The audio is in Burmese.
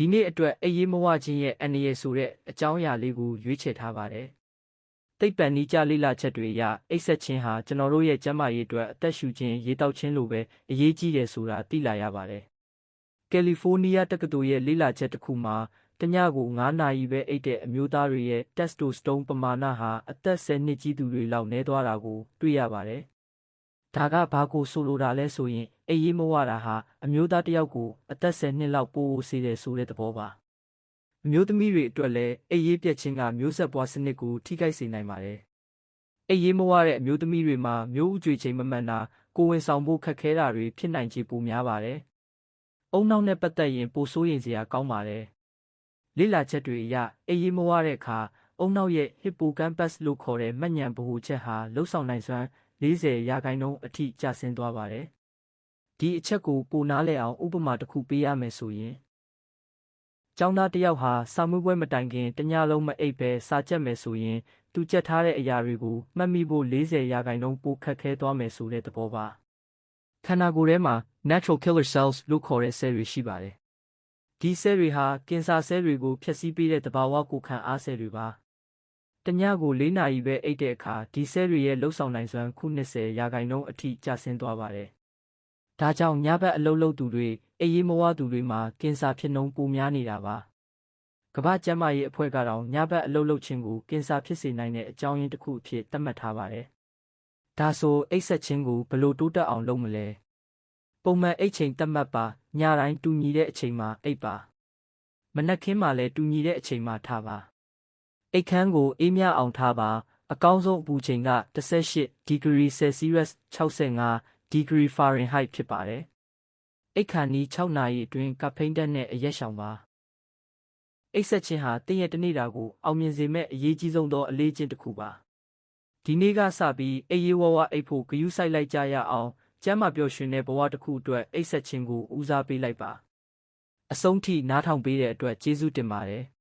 ဒီနေ့အတွက်အေးရေးမဝခြင်းရဲ့အန္တရာယ်ဆိုတဲ့အကြောင်းအရာလေးကိုရွေးချယ်ထားပါတယ်။သိပ္ပံနည်းကျလေ့လာချက်တွေအရအိပ်ဆက်ခြင်းဟာကျွန်တော်တို့ရဲ့ကျန်းမာရေးအတွက်အသက်ရှူခြင်းရေတောက်ခြင်းလိုပဲအရေးကြီးတယ်ဆိုတာသိလာရပါတယ်။ကယ်လီဖိုးနီးယားတက္ကသိုလ်ရဲ့လေ့လာချက်တစ်ခုမှာတညကို9နာရီပဲအိပ်တဲ့အမျိုးသားတွေရဲ့တက်စတိုစတုန်းပမာဏဟာအသက်10နှစ်ကြီးသူတွေလောက်နည်းသွားတာကိုတွေ့ရပါတယ်။ ဒါကဘာကိုဆိုလိုတာလဲဆိုရင်အေးရေးမဝတာဟာအမျိုးသားတစ်ယောက်ကိုအသက်10နှစ်လောက်ပိုးစေတယ်ဆိုတဲ့သဘောပါ။အမျိုးသမီးတွေအတွက်လည်းအေးရေးပြက်ခြင်းကမျိုးဆက်ပွားစနစ်ကိုထိခိုက်စေနိုင်ပါတယ်။အေးရေးမဝတဲ့အမျိုးသမီးတွေမှာမျိုးဥကြွေချိန်မမှန်တာကိုယ်ဝန်ဆောင်ဖို့ခက်ခဲတာတွေဖြစ်နိုင်ခြေပိုများပါတယ်။အုံနောက်နဲ့ပတ်သက်ရင်ပိုဆိုးရင်စရာကောင်းပါတယ်။လေ့လာချက်တွေအရအေးရေးမဝတဲ့အခါအုံနောက်ရဲ့ hippocampus လို့ခေါ်တဲ့မှတ်ဉာဏ်ဗဟိုချက်ဟာလှုပ်ဆောင်နိုင်စွမ်း 40ရာခိုင်နှုန်းအထိကျဆင်းသွားပါတယ်။ဒီအချက်ကိုပိုနားလည်အောင်ဥပမာတစ်ခုပေးရမယ်ဆိုရင်ကျောင်းသားတစ်ယောက်ဟာစာမှုပွဲမတိုင်ခင်တညလုံးမအိပ်ပဲစာကြက်မယ်ဆိုရင်သူကြက်ထားတဲ့အရာတွေကိုမှတ်မိဖို့40ရာခိုင်နှုန်းပိုခက်ခဲသွားမယ်ဆိုတဲ့သဘောပါ။ခန္ဓာကိုယ်ထဲမှာ natural killer cells လို့ခေါ်တဲ့ cell တွေရှိပါတယ်။ဒီ cell တွေဟာကင်ဆာ cell တွေကိုဖျက်ဆီးပေးတဲ့သဘာဝကိုခံအား cell တွေပါ။ တညကို၄နာရီပဲအိပ်တဲ့အခါဒီ cell တွေရဲ့လှုပ်ဆောင်နိုင်စွမ်းခု20ရာခိုင်နှုန်းအထိကျဆင်းသွားပါတယ်။ဒါကြောင့်ညဘက်အလုပ်လုပ်သူတွေအေးရေးမဝသူတွေမှာကင်ဆာဖြစ်နှုန်းပိုများနေတာပါ။ကမ္ဘာ့ကျန်းမာရေးအဖွဲ့ကတော့ညဘက်အလုပ်လုပ်ခြင်းကိုကင်ဆာဖြစ်စေနိုင်တဲ့အကြောင်းရင်းတစ်ခုအဖြစ်သတ်မှတ်ထားပါတယ်။ဒါဆိုအိပ်ဆက်ခြင်းကိုဘယ်လိုတိုးတက်အောင်လုပ်မလဲ။ပုံမှန်အိပ်ချိန်သတ်မှတ်ပါညတိုင်းတူညီတဲ့အချိန်မှာအိပ်ပါ။မနက်ခင်းမှာလည်းတူညီတဲ့အချိန်မှာထားပါ။ အိတ်ခမ်းကိုအေးမြအောင်ထားပါ အကောင်းဆုံးအပူချိန်က18ဒီဂရီဆယ်စီးရပ်စ်65ဒီဂရီဖာရင်ဟိုက်ဖြစ်ပါတယ်။အိတ်ခါနီး6နာရီအတွင်းကဖိန်းတက်နဲ့အရက်ရှောင်ပါ။အိတ်ဆက်ခြင်းဟာတင်းရဲ့တနေ့တာကိုအောင်မြင်စေမဲ့အရေးကြီးဆုံးသောအလေးချင်းတစ်ခုပါ။ဒီနေ့ကစပြီးအေးရေးဝဝအိတ်ဖို့ဂယုစိုက်လိုက်ကြရအောင်ကျမ်းမာပျော်ရွှင်တဲ့ဘဝတစ်ခုအတွက်အိတ်ဆက်ခြင်းကိုဦးစားပေးလိုက်ပါ။အဆုံးထိနားထောင်ပေးတဲ့အတွက်ကျေးဇူးတင်ပါတယ်။